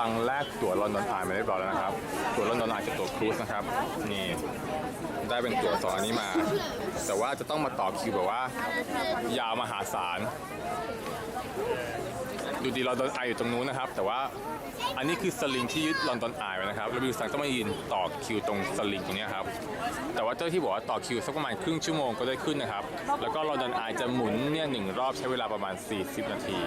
อนนี้บิวสั่งแลกตั๋วลอนดอนอายมาเรียบร้อยแล้วนะครับ ตั๋วลอนดอนอายกับตั๋วครูซนะครับ นี่ ได้เป็นตั๋วสองอันนี้มา แต่ว่าจะต้องมาต่อคิวแบบว่า ยาวมหาศาล ดูดีลอนดอนอายอยู่ตรงนู้นนะครับ แต่ว่าอันนี้คือสลิงที่ยึดลอนดอนอายไว้นะครับแล้วบิวสั่งต้องมายืนต่อคิวตรงสลิงตรงนี้ครับ แต่ว่าเจ้าที่บอกว่าต่อคิวสักประมาณครึ่งชั่วโมงก็ได้ขึ้นนะครับ แล้วก็ลอนดอนอายจะหมุนเนี่ยหนึ่งรอบใช้เวลาประมาณ 40 นาที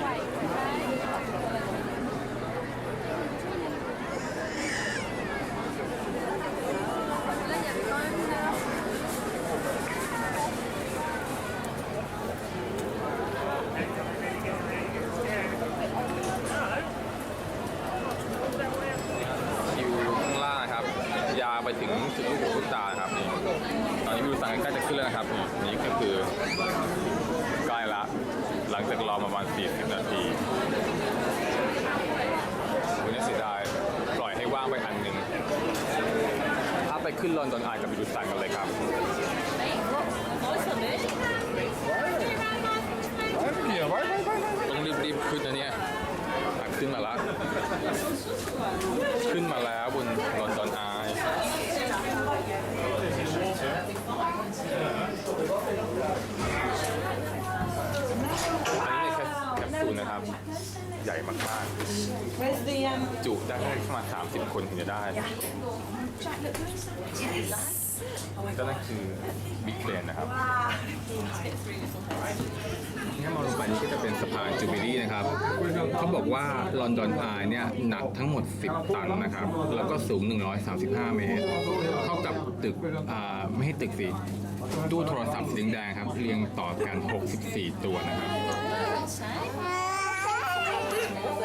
คิวข้างล่างนะครับ ยาวไปถึงสุดลูกหูลูกตาครับนี่ตอนนี้วิวสั่งใกล้จะขึ้นแล้วนะครับนี่นี่ก็คือใกล้ละ หลังจากรอมาประมาณ 40 นาทีวันนี้เสียดายปล่อยให้ว่างไปอันหนึ่งถ้าไป ขึ้นลอนดอนอายกับวิวสั่งกันเลยครับ ต้องรีบๆขึ้นนะเนี่ยอะขึ้นมาแล้ว ขึ้นมาแล้วบนลอนดอนอาย อันนี้ในแคปแคปซูลนะครับ ใหญ่มาก Where's the um? ๆจุได้ประมาณ30 คนถึงจะได้ก็นั่นคือบิ๊กเบนนะครับถ้ามาลงไปนี้ก็จะเป็นสะพานจูบิลี่นะครับ เขาบอกว่าลอนดอนอายเนี่ยหนักทั้งหมด 10 ตันนะครับ แล้วก็สูง 135 เมตร เท่ากับตึกอ่าไม่ให้ตึกสิตู้โทรศัพท์สีแดงๆครับ เรียงต่อกัน 64 ตัวนะครับ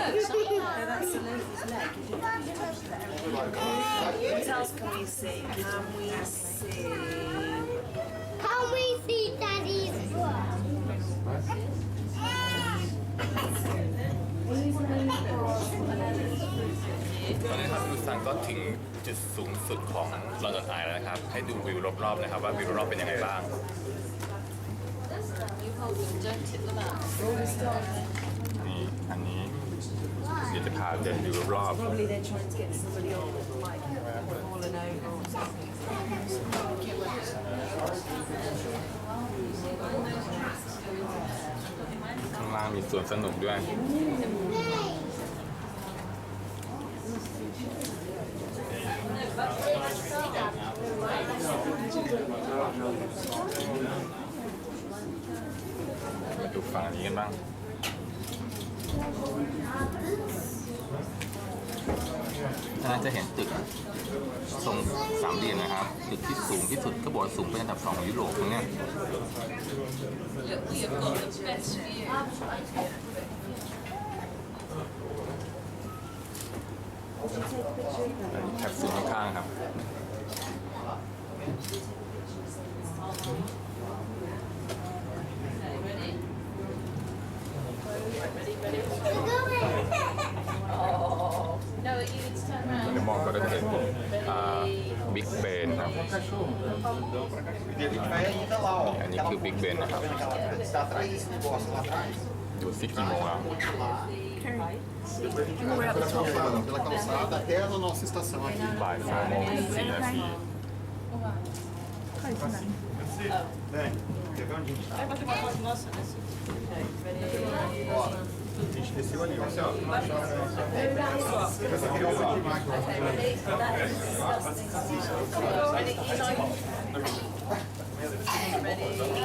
What else can we see? Can we see? Can we see Daddy's book? ตอนนี้ครับดูซังก็ถึงจุดสูงสุดของลอนดอนไอแล้วนะครับ ให้ดูวิวรอบๆนะครับว่าวิวรอบๆเป็นยังไงบ้าง นี่อันนี้ เดี๋ยวจะพาเดินวิวรอบ Probably they're trying to get somebody on, like fallen over or something. ข้างล่างมีสวนสนุกด้วย มาดูฝั่งนี้กันบ้าง น่าจะเห็นตึกทรงสามเหลี่ยมนะครับ ตึกที่สูงที่สุดก็บอกว่าสูงเป็นอันดับสองของยุโรปนะเนี่ย Look, we've got the best view. เบนนะครับ Está atrás desse negócio lá atrás. ดูสิกี่โมงแล้ว Pela calçada até a nossa estação aqui. บ่ายสามโมงสี่นาที Vem, quer ver onde a gente tá? Ó, a gente desceu ali, ó. Essa aqui é o máquina. Oh,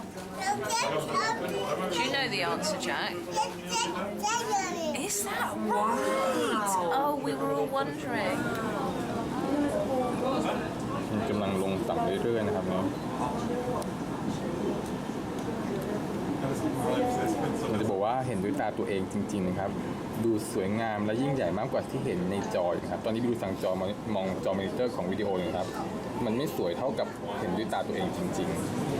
Do you know the answer, Jack? Is that right? Oh, we were all wondering. มันกำลังลงต่ำเรื่อยๆนะครับเนาะผมจะบอกว่าเห็นด้วยตาตัวเองจริงๆนะครับ ดูสวยงามและยิ่งใหญ่มากกว่าที่เห็นในจอครับ ตอนนี้ดูสั่งจอมองจอมอนิเตอร์ของวิดีโอเลยนะครับ มันไม่สวยเท่ากับเห็นด้วยตาตัวเองจริง ๆ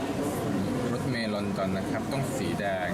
ลอนดอนนะครับ ต้องสีแดง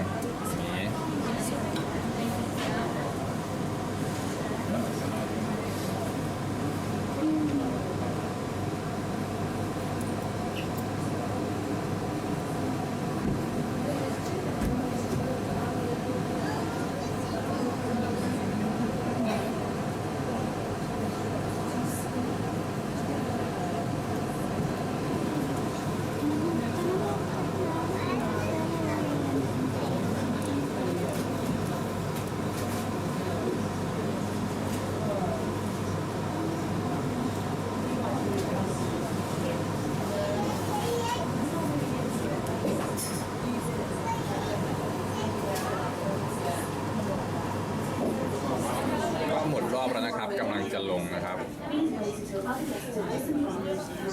แล้วนะครับกำลังจะลงนะครับ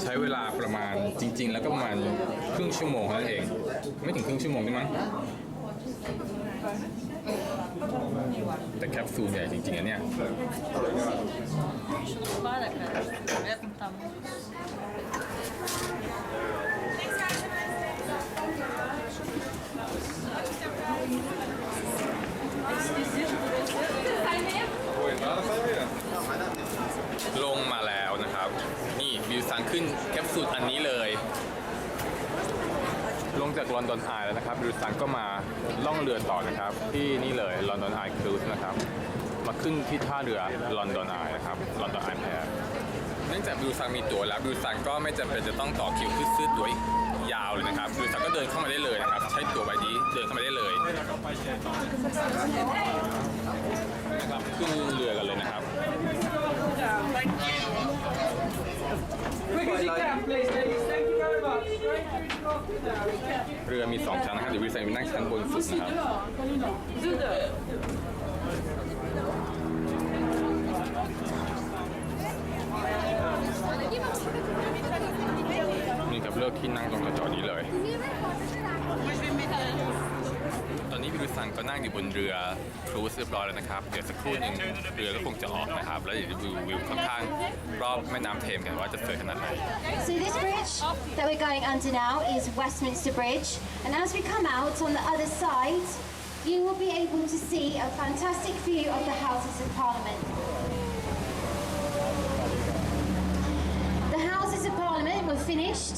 ใช้เวลาประมาณจริง ๆ แล้วก็ประมาณครึ่งชั่วโมงเท่านั้นเอง ไม่ถึงครึ่งชั่วโมงใช่มั้งแต่แคปซูลใหญ่จริงๆอันเนี้ย Vale, pero. Yep, tamam. ลงมาแล้วนะครับ นี่วิวซัง ขึ้นแคปซูลอันนี้เลย ลงจากลอนดอนไอแล้วนะครับวิวซังก็มาล่องเรือต่อนะครับ ที่นี่เลยลอนดอนไอครูซนะครับ มาขึ้นที่ท่าเรือลอนดอนไอนะครับลอนดอนไอแพรเนื่องจากวิวซังมีตั๋วแล้ววิวซังก็ไม่จำเป็นจะต้องต่อคิวเพื่อซื้อตั๋วอีกยาวเลยนะครับวิวซังก็เดินเข้ามาได้เลยนะครับ ใช้ตั๋วใบนี้เดินเข้ามาได้เลยนะครับขึ้นเรือกันเลยนะครับ Quick as you can, please, ladies. Thank you very much. Straight through to cockpit now. เรือมี2ชั้นนะครับเดี๋ยววิวซังไปนั่งชั้นบนสุดนะครับนี่ครับเลือกที่นั่งตรงจอดๆนี้เลยต อนนี้วิวซังก็นั่งอยู่บนเรือครูซเรียบร้อยแล้วนะครับ เดี๋ยวสักครู่หนึ่งเรือก็คงจะออกนะครับ แล้วเดี๋ยวดูวิวข้างๆรอบแม่น้ำเทมกันว่าจะสวยขนาดไหน So this bridge that we're going under now is Westminster Bridge, and as we come out on the other side, you will be able to see a fantastic view of the Houses of Parliament. The Houses of Parliament were finished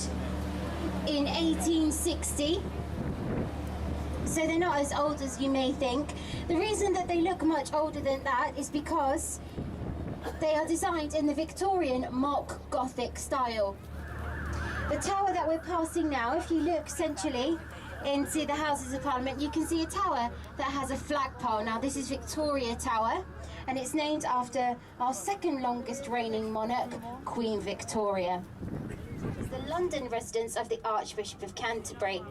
in 1860. So they're not as old as you may think. The reason that they look much older than that is because they are designed in the Victorian mock Gothic style. The tower that we're passing now, if you look centrally into the Houses of Parliament, you can see a tower that has a flagpole. Now, this is Victoria Tower, and it's named after our second longest reigning monarch, Queen Victoria. It's the London residence of the Archbishop of Canterbury.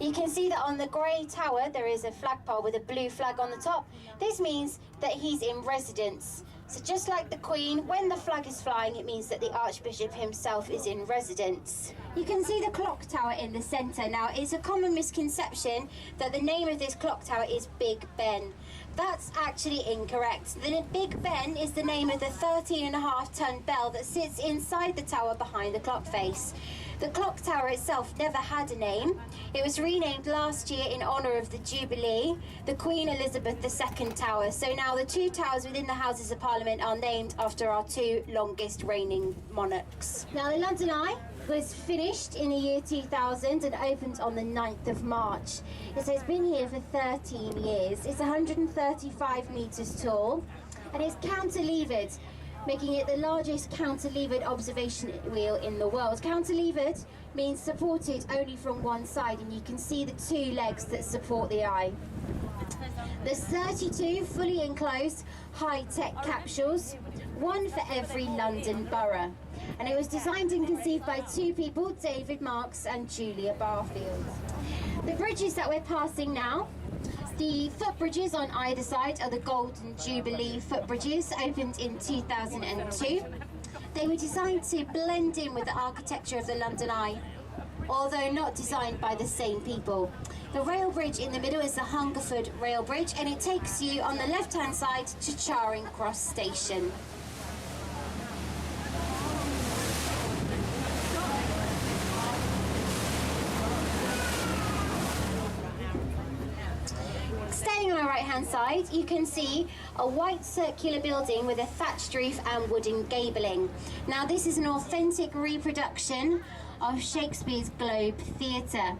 You can see that on the grey tower there is a flagpole with a blue flag on the top. This means that he's in residence. So just like the Queen, when the flag is flying, it means that the Archbishop himself is in residence. You can see the clock tower in the centre. Now, it's a common misconception that the name of this clock tower is Big Ben. That's actually incorrect. The Big Ben is the name of the 13 and a half ton bell that sits inside the tower behind the clock face. The clock tower itself never had a name. It was renamed last year in honour of the Jubilee, the Queen Elizabeth II Tower. So now the two towers within the Houses of Parliament are named after our two longest reigning monarchs. Now the London Eye was finished in the year 2000 and opened on the 9th of March. So it's been here for 13 years. It's 135 metres tall and it's cantilevered making it the largest counter-levered observation wheel in the world. Counter-levered means supported only from one side, and you can see the two legs that support the eye. There's 32 fully enclosed high-tech capsules, one for every London borough. And it was designed and conceived by two people, David Marks and Julia Barfield. The bridges that we're passing now the footbridges on either side are the Golden Jubilee footbridges, opened in 2002. They were designed to blend in with the architecture of the London Eye, although not designed by the same people. The rail bridge in the middle is the Hungerford Rail Bridge and it takes you on the left hand side to Charing Cross Station. Staying on our right hand side, you can see a white circular building with a thatched roof and wooden gabling. Now, this is an authentic reproduction of Shakespeare's Globe Theatre.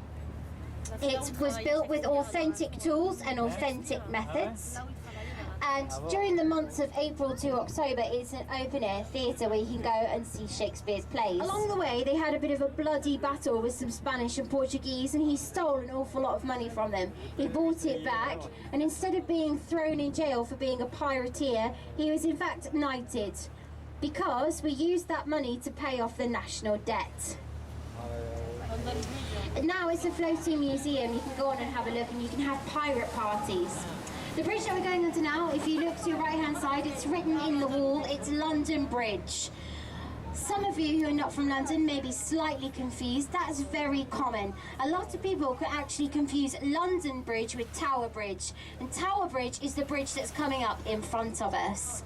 It was built with authentic tools and authentic methods. And during the months of April to October, it's an open air theatre where you can go and see Shakespeare's plays. Along the way, they had a bit of a bloody battle with some Spanish and Portuguese, and he stole an awful lot of money from them. He bought it back, and instead of being thrown in jail for being a pirateer, he was in fact knighted because we used that money to pay off the national debt. And now it's a floating museum. You can go on and have a look, and you can have pirate parties. The bridge that we're going under now, if you look to your right hand side, it's written in the wall, it's London Bridge. Some of you who are not from London may be slightly confused. That's very common. A lot of people can actually confuse London Bridge with Tower Bridge. And Tower Bridge is the bridge that's coming up in front of us.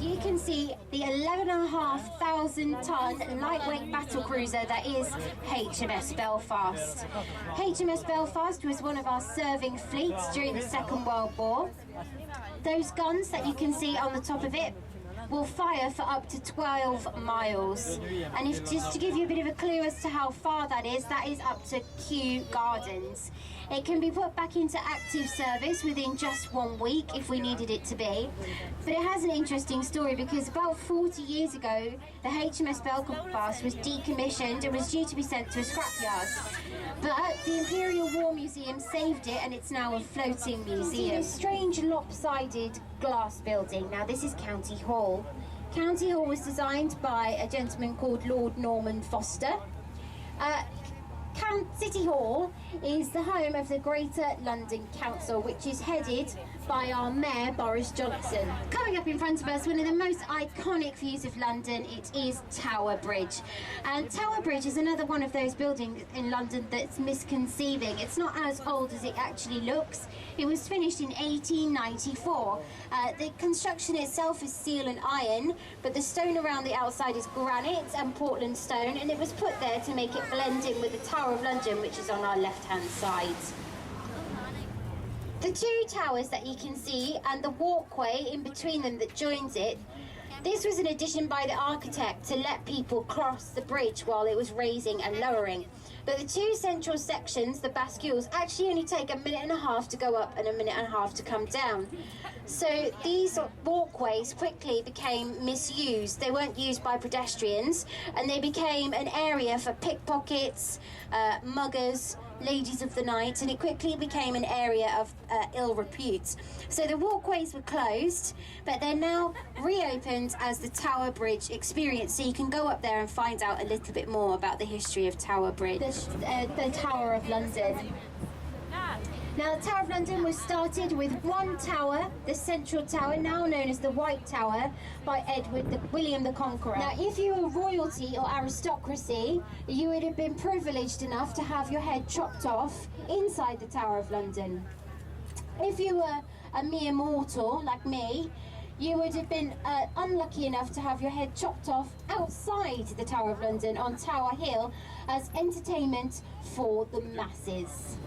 You can see the 11,500 ton lightweight battle cruiser that is HMS Belfast. HMS Belfast was one of our serving fleets during the Second World War. Those guns that you can see on the top of it will fire for up to 12 miles. And if just to give you a bit of a clue as to how far that is, that is up to Kew Gardens. It can be put back into active service within just one week if we needed it to be. But it has an interesting story because about 40 years ago, the HMS Belfast was decommissioned and was due to be sent to a scrapyard. But the Imperial War Museum saved it and it's now a floating museum. a strange lopsided glass building. Now, this is County Hall. County Hall was designed by a gentleman called Lord Norman Foster. Uh, City Hall is the home of the Greater London Council, which is headed by our Mayor Boris Johnson. Coming up in front of us, one of the most iconic views of London, it is Tower Bridge. And Tower Bridge is another one of those buildings in London that's misconceiving. It's not as old as it actually looks. It was finished in 1894. Uh, the construction itself is steel and iron, but the stone around the outside is granite and Portland stone, and it was put there to make it blend in with the Tower of London, which is on our left-hand side. The two towers that you can see and the walkway in between them that joins it, this was an addition by the architect to let people cross the bridge while it was raising and lowering. But the two central sections, the bascules, actually only take a minute and a half to go up and a minute and a half to come down. So these walkways quickly became misused. They weren't used by pedestrians and they became an area for pickpockets, uh, muggers, ladies of the night, and it quickly became an area of uh, ill repute. So the walkways were closed, but they're now reopened as the Tower Bridge experience. So you can go up there and find out a little bit more about the history of Tower Bridge, the, uh, the Tower of London. Now, the Tower of London was started with one tower, the central tower, now known as the White Tower, by Edward the, William the Conqueror. Now, if you were royalty or aristocracy, you would have been privileged enough to have your head chopped off inside the Tower of London. If you were a mere mortal like me, you would have been uh, unlucky enough to have your head chopped off outside the Tower of London on Tower Hill as entertainment for the masses.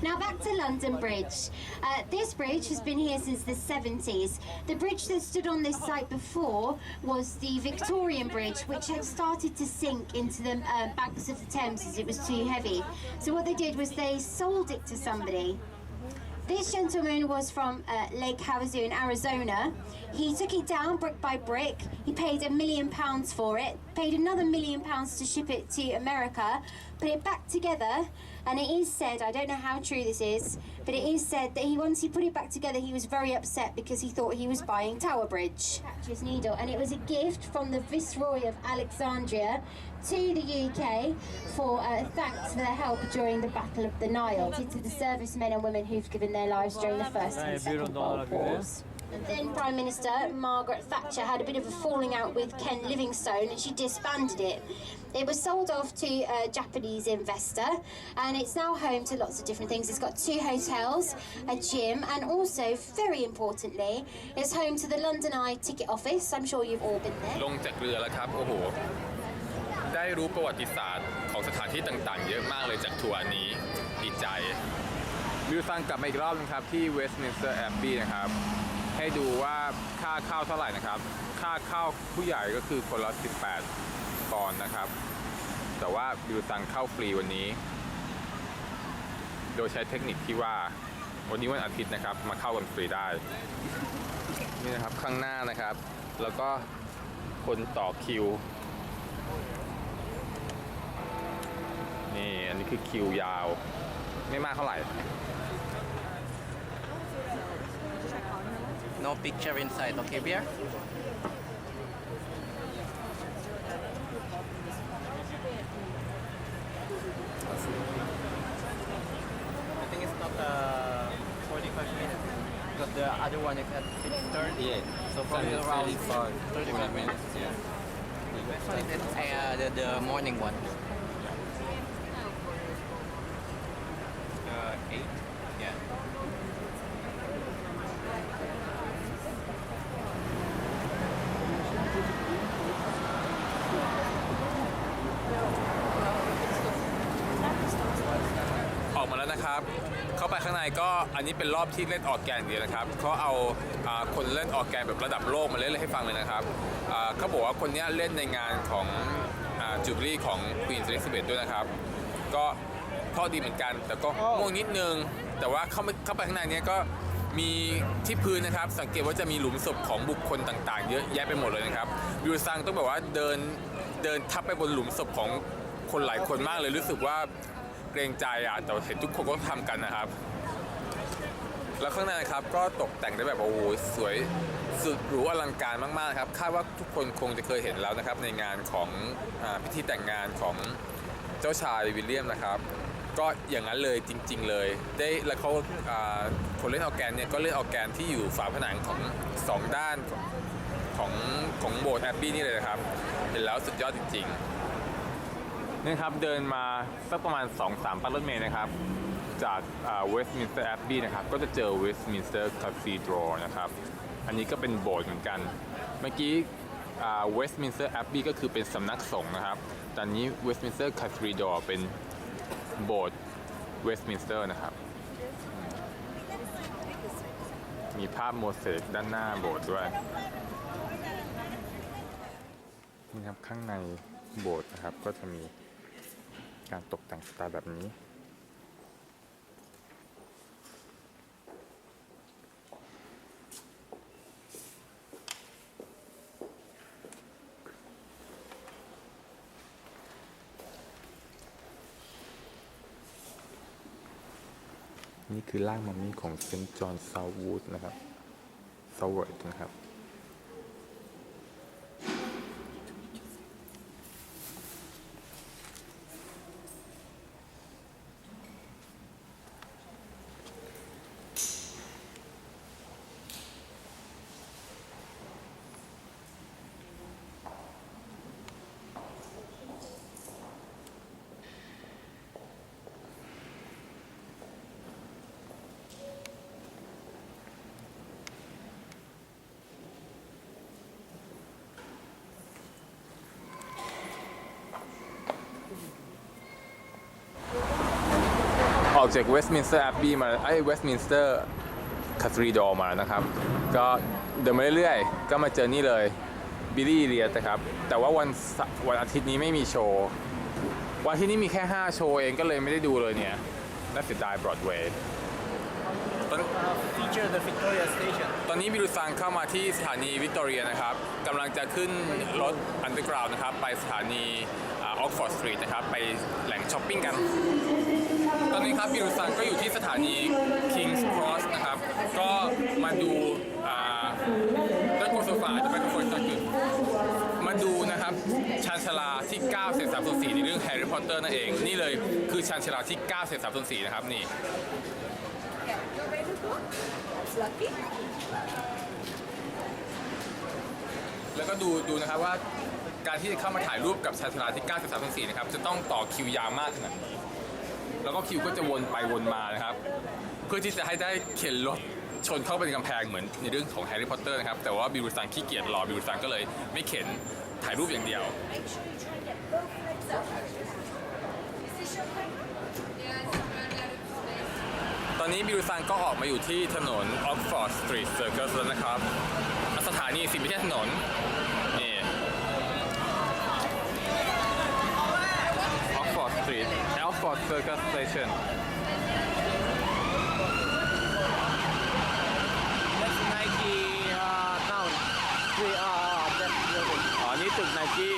Now back to London Bridge. Uh, this bridge has been here since the 70s. The bridge that stood on this site before was the Victorian Bridge, which had started to sink into the uh, banks of the Thames as it was too heavy. So what they did was they sold it to somebody. This gentleman was from uh, Lake Havasu in Arizona. He took it down brick by brick. He paid a million pounds for it, paid another million pounds to ship it to America, put it back together, and it is said, I don't know how true this is, but it is said that he once he put it back together, he was very upset because he thought he was buying Tower Bridge. Catcher's needle, and it was a gift from the Viceroy of Alexandria to the UK for uh, thanks for their help during the Battle of the Nile. To the servicemen and women who've given their lives during the First and Second World Wars. And then Prime Minister Margaret Thatcher had a bit of a falling out with Ken Livingstone and she disbanded it. It was sold off to a Japanese investor and it's now home to lots of different things. It's got two hotels, a gym, and also, very importantly, it's home to the London Eye ticket office. I'm sure you've all been there. ลงจากเรือแล้วครับ โอ้โห ได้รู้ประวัติศาสตร์ของสถานที่ต่างๆ เยอะมากเลยจากทัวร์นี้ ดีใจบิวซังกลับมาอีกรอบนึงครับ ที่เวสต์มินสเตอร์แอบบี้นะครับ ให้ดูว่าค่าเข้าเท่าไหร่นะครับ ค่าเข้าผู้ใหญ่ก็คือคนละ 18 ปอนด์นะครับ แต่ว่าบิวซังเข้าฟรีวันนี้ โดยใช้เทคนิคที่ว่าวันนี้วันอาทิตย์นะครับ มาเข้ากันฟรีได้ นี่นะครับข้างหน้านะครับ แล้วก็คนต่อคิว นี่อันนี้คือคิวยาว ไม่มากเท่าไหร่ No picture inside, okay, beer? The other one is at 6.30. Yeah. So probably around 35 minutes, yeah. This one is uh, the, the morning one. ออกมาแล้วนะครับ เข้าไปข้างในก็อันนี้เป็นรอบที่เล่นออกแกนเดียวนะครับเขาเอาอ่าคนเล่นออกแกนแบบระดับโลกมาเล่นให้ฟังเลยนะครับอ่าเขาบอกว่าคนเนี้ยเล่นในงานของจูบลี่ของควีนซ์ลิซาเบธด้วยนะครับ ก็เพราะดีเหมือนกัน แต่ก็ง่วงนิดนึง แต่ว่าเข้าไปเข้าไปข้างในเนี้ยก็มีที่พื้นนะครับ สังเกตว่าจะมีหลุมศพของบุคคลต่างๆ เยอะแยะไปหมดเลยนะครับวิวซังต้องแบบว่าเดินเดินทับไปบนหลุมศพของคนหลายคนมากเลยรู้สึกว่า เกรงใจอะแต่เห็นทุกคนก็ทำกันนะครับ แล้วข้างในนะครับก็ตกแต่งได้แบบโอ้โหสวยสุดหรูอลังการมากๆครับคาดว่าทุกคนคงจะเคยเห็นแล้วนะครับ ในงานของอพิธีแต่งงานของเจ้าชายวิลเลียมนะครับก็อย่างนั้นเลยจริง ๆ เลย ได้แล้วเขาคนเล่นออร์แกนเนี่ยก็เล่นออร์แกนที่อยู่ฝาผนังของสองด้านของของโบสถ์แอบบี้นี่เลยนะครับ เห็นแล้วสุดยอดจริง ๆ นี่ครับเดินมาสักประมาณ 2-3ปันรถเมล์นะครับ จากเวสต์มินสเตอร์แอบบี้นะครับ ก็จะเจอเวสต์มินสเตอร์คาธีดรอนะครับ อันนี้ก็เป็นโบสถ์เหมือนกัน เมื่อกี้เวสต์มินสเตอร์แอบบี้ก็คือเป็นสำนักสงฆ์นะครับตอนนี้เวสต์มินสเตอร์คาธีดรอเป็นโบสถ์เวสต์มินสเตอร์นะครับ มีภาพโมเสกด้านหน้าโบสถ์ด้วยนี่ครับข้างในโบสถ์นะครับก็จะมี การตกแต่งสไตล์แบบนี้ นี่คือร่างมัมมี่ของเซนต์จอห์นซาววูดนะครับซาวเวิร์ดนะครับ จากเวสต์มินสเตอร์แอบบี้มาไอ้เวสต์มินสเตอร์คาทรีดอลมานะครับ ก็เดินมาเรื่อยๆ ก็มาเจอนี่เลยบิลลี่เลียสนะครับ แต่ว่าวันเสวันอาทิตย์นี้ไม่มีโชว์ วันอาที่นี้มีแค่ 5 โชว์เองก็เลยไม่ได้ดูเลยเนี่ยน่าเสียดายบรอดเวย์ตอน Feature the Victoria Station. ตอนนี้บิรุซังเข้ามาที่สถานีวิกตอเรียนะครับกำลังจะขึ้นรถอันเดอร์กราวนะครับ ไปสถานีออกฟอร์ดสตรีทนะครับ ไปแหล่งช้อปปิ้งกัน ตอนนี้ครับบิรุซังก็อยู่ที่สถานี King's Cross นะครับ ก็มาดูด้านบนโซฟาจะเป็นคนตะกึกมาดูนะครับชานชลาที่ 9 เศษ3ส่วน4ในเรื่องแฮร์รี่พอตเตอร์นั่นเอง นี่เลยคือชานชลาที่ 9 เศษ3ส่วน4นะครับนี่ แล้วก็ดูดูนะครับว่าการที่จะเข้ามาถ่ายรูปกับชายชราที่93 4นะครับ จะต้องต่อคิวยาวมากขนาดนี้ แล้วก็คิวก็จะวนไปวนมานะครับ เพื่อที่จะให้ได้เข็นรถชนเข้าไปในกำแพงเหมือนในเรื่องของแฮร์รี่พอตเตอร์นะครับ แต่ว่าบิวซังขี้เกียจรอบิวซังก็เลยไม่เข็นถ่ายรูปอย่างเดียว ตอนนี้บิวซังก็ออกมาอยู่ที่ถนน Oxford Street Circus แล้วนะครับ สถานีสิไม่ใช่ถนน Oxford Circus Station That's Nike uh, town. Three, uh, that building. อ๋อ นี่ตึกไนกี้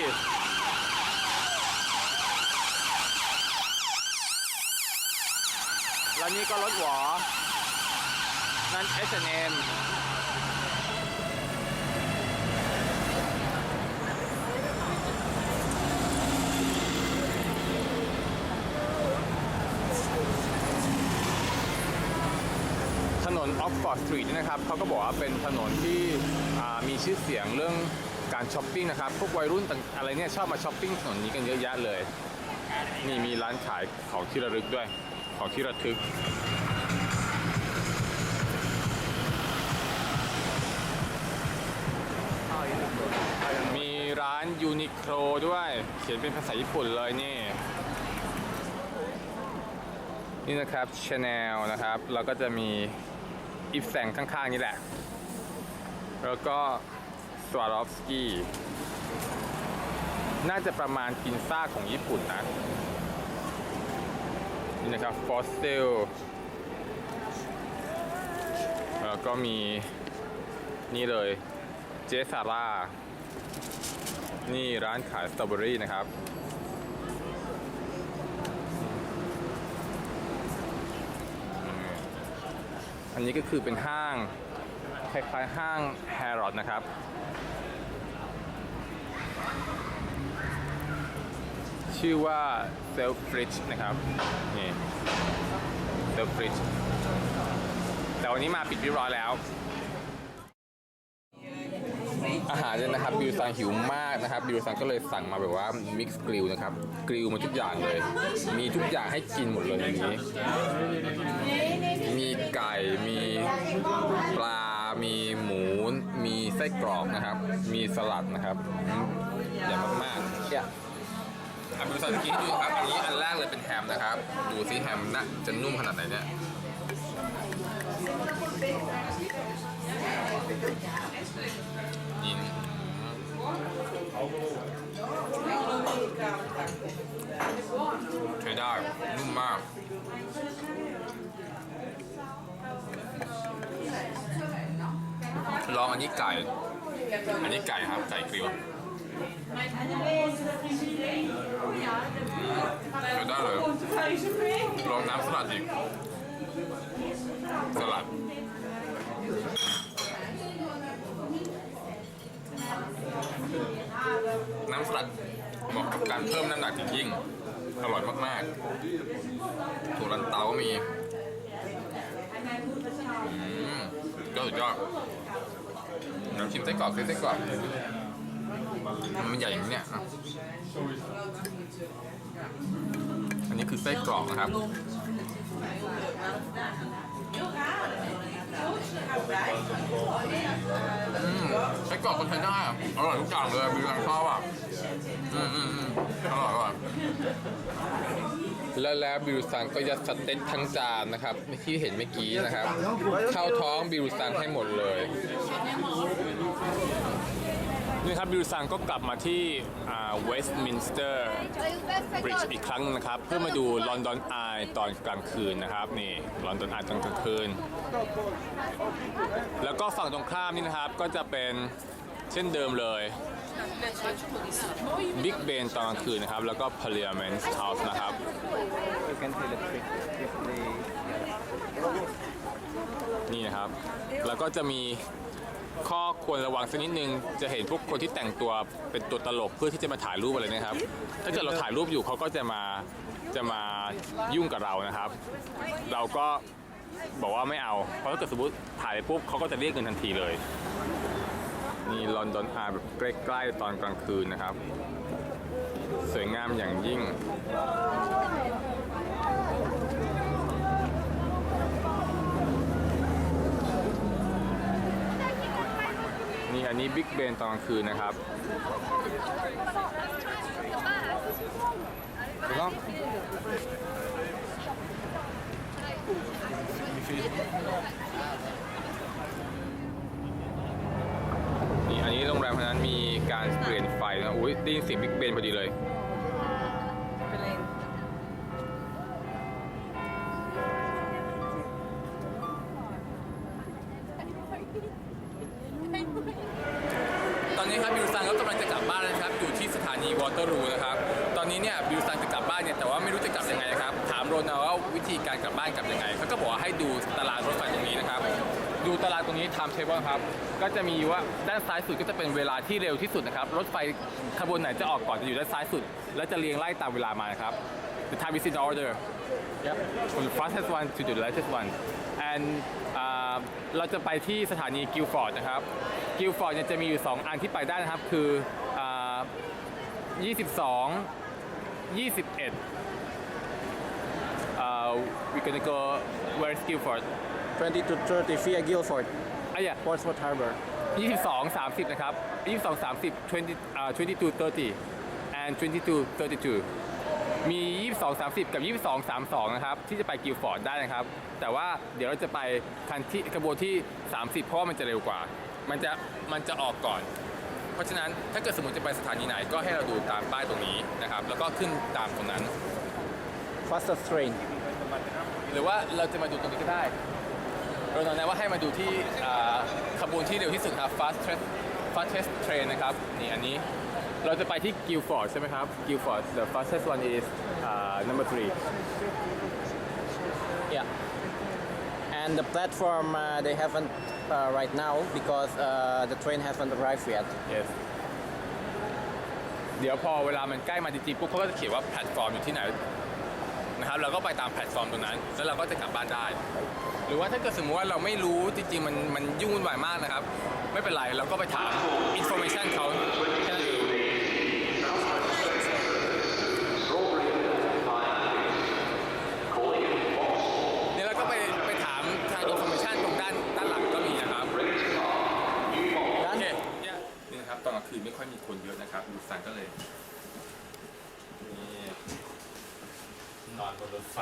แล้วนี่ก็รถหวอ นั่น H&M ถ นน Oxford Street นี่นะครับเขาก็บอกว่าเป็นถนนที่มีชื่อเสียงเรื่องการช้อปปิ้งนะครับ พวกวัยรุ่นต่างอะไรเนี่ยชอบมาช้อปปิ้งถนนนี้กันเยอะแยะเลย นี่มีร้านขายของที่ระลึกด้วย ของที่ระทึก มีร้านยูนิโคลด้วย เขียนเป็นภาษาญี่ปุ่นเลยนี่ นี่นะครับชาแนลนะครับ แล้วก็จะมี อีฟแสงข้างๆ นี่แหละ แล้วก็สวารอฟสกี้ น่าจะประมาณพินซ่าของญี่ปุ่นนะ นี่นะครับฟอสซิลแล้วก็มีนี่เลยเจสซาร่า นี่ร้านขายสตรอเบอรี่นะครับ อันนี้ก็คือเป็นห้างคล้ายๆห้างแฮร์รอดนะครับ ชื่อว่า Self Fridge นะครับ นี่ Self Fridge แต่วันนี้มาปิดเรียบร้อยแล้ว อาหารเนี่ยนะครับบิวซังหิวมากนะครับบิวซังก็เลยสั่งมาแบบว่ามิกซ์กริลนะครับกริลมาทุกอย่างเลย มีทุกอย่างให้กินหมดเลยอย่างนี้ มีไก่ มีปลา มีหมู มีไส้กรอกนะครับ มีสลัดนะครับอืมใหญ่มากๆเนี่ยอะบิวซังกินให้ดูครับอันนี้อันแรกเลยเป็นแฮมนะครับ ดูซิแฮมน่าจะนุ่มขนาดไหนเนี่ยยิงใช้ได้นุ่มมาก ลองอันนี้ไก่ อันนี้ไก่ครับ ไก่กริลใช้ได้เลยลองน้ำสลัดอีก สลัดน้ำสลัดเหมาะกับการเพิ่มน้ำหนักอย่างยิ่ง อร่อยมากๆถั่วลันเตาก็มีอืมก็สุดยอด ดี๋ยวชิมไส้กรอกไส้กรอกมันใหญ่อย่างนี้เนี่ยอะอันนี้คือไส้กรอกนะครับ อืมไส้กรอกคนใช้ได้อะอร่อยทุกอย่างเลยมีร้านชอบอะ อืมอืมอืมอร่อยอร่อย แล้วแล้วบิวซังก็ยัดสเต็กทั้งจานนะครับที่เห็นเมื่อกี้นะครับ เข้าท้องบิวซังให้หมดเลย นี่ครับบิวซังก็กลับมาที่เวสต์มินสเตอร์บริดจ์อีกครั้งหนึงนะครับ เพื่อมาดูลอนดอนอายตอนกลางคืนนะครับนี่ลอนดอนอายตอนกลางคืน แล้วก็ฝั่งตรงข้ามนี่นะครับก็จะเป็นเช่นเดิมเลย บิ๊กเบนตอนกลางคืนนะครับ แล้วก็ Parliament House นะครับ นี่นะครับ แล้วก็จะมีข้อควรระวังสักนิดนึง จะเห็นพวกคนที่แต่งตัวเป็นตัวตลกเพื่อที่จะมาถ่ายรูปอะไรนะครับ ถ้าเกิดเราถ่ายรูปอยู่เขาก็จะมาจะมายุ่งกับเรานะครับ เราก็บอกว่าไม่เอา เพราะถ้าเกิดสมมติถ่ายไปปุ๊บเขาก็จะเรียกเงินทันทีเลย นี่ลอนดอนอาแบบใกล้ๆตอนกลางคืนนะครับ สวยงามอย่างยิ่ง นี่อันนี้บิ๊กเบนตอนกลางคืนนะครับถูกต้อง อันนี้โรงแรมพนั้นมีการเปลี่ยนไฟนะอุ้ยได้ยินเสียงบิ๊กเบนพอดีเลยตอนนี้ครับบิวซังก็กำลังจะกลับบ้านนะครับ อยู่ที่สถานีวอเตอร์รูนะครับ ตอนนี้เนี่ยบิวซังจะกลับบ้านเนี่ยแต่ว่าไม่รู้จะกลับยังไงนะครับ ถามโรนาว่าวิธีการกลับบ้านกลับยังไงเขาก็บอกว่าให้ดูตารางรถไฟตรงนี้นะครับ ดูตารางตรงนี้ time table ครับ ก็จะมีว่าด้านซ้ายสุดก็จะเป็นเวลาที่เร็วที่สุดนะครับ รถไฟขบวนไหนจะออกก่อนจะอยู่ด้านซ้ายสุด แล้วจะเรียงไล่ตามเวลามานะครับ The time is in order Yep. From the fastest one to the latest one. And อ่าเราจะไปที่สถานีกิลฟอร์ดนะครับกิลฟอร์ดเนี่ยจะมีอยู่ 2 อันที่ไปได้นะครับ คืออ่า22 21อ่า we're gonna go where's Guildford 20 to 30 via Guildford, อะ yeah Portsmouth Harbour. 22 30 นะครับ 22 30 20อ่า22 30 and 22 32 มี 22 30 กับ 22 32 นะครับ ที่จะไปกิลฟอร์ดได้นะครับ แต่ว่าเดี๋ยวเราจะไปคันที่กระบวนที่ 30 เพราะว่ามันจะเร็วกว่า มันจะมันจะออกก่อน เพราะฉะนั้นถ้าเกิดสมมติจะไปสถานีไหนก็ให้เราดูตามป้ายตรงนี้นะครับ แล้วก็ขึ้นตามตรงนั้น Fastest train. หรือว่าเราจะมาดูตรงนี้ก็ได้ เราแนะนำว่าให้มาดูที่อ่าขบวนที่เร็วที่สุดครับ fast train fastest train นะครับนี่อันนี้เราจะไปที่ Guildford ใช่ไหมครับ Guildford the fastest one is uh, number three Yeah. And the platform uh, they haven't uh, right now because uh, the train hasn't arrived yet. yes เดี๋ยวพอเวลามันใกล้มาจริงๆปุ๊บเขาก็จะเขียนว่าแพลตฟอร์มอยู่ที่ไหนนะครับเราก็ไปตามแพลตฟอร์มตรงนั้น แล้วเราก็จะกลับบ้านได้ หรือว่าถ้าเกิดสมมติว่าเราไม่รู้จริงๆมันมันยุ่งวุ่นวายมากนะครับ ไม่เป็นไรเราก็ไปถาม information เขาแค่นั้นเองเนี่ยเราก็ไปไปถามทาง information ตรงด้านด้านหลังก็มีนะครับโอเคเนี่ยนี่นะครับตอนกลางคืนไม่ค่อยมีคนเยอะนะครับดูสันก็เลยนี่นอนบนรถไฟ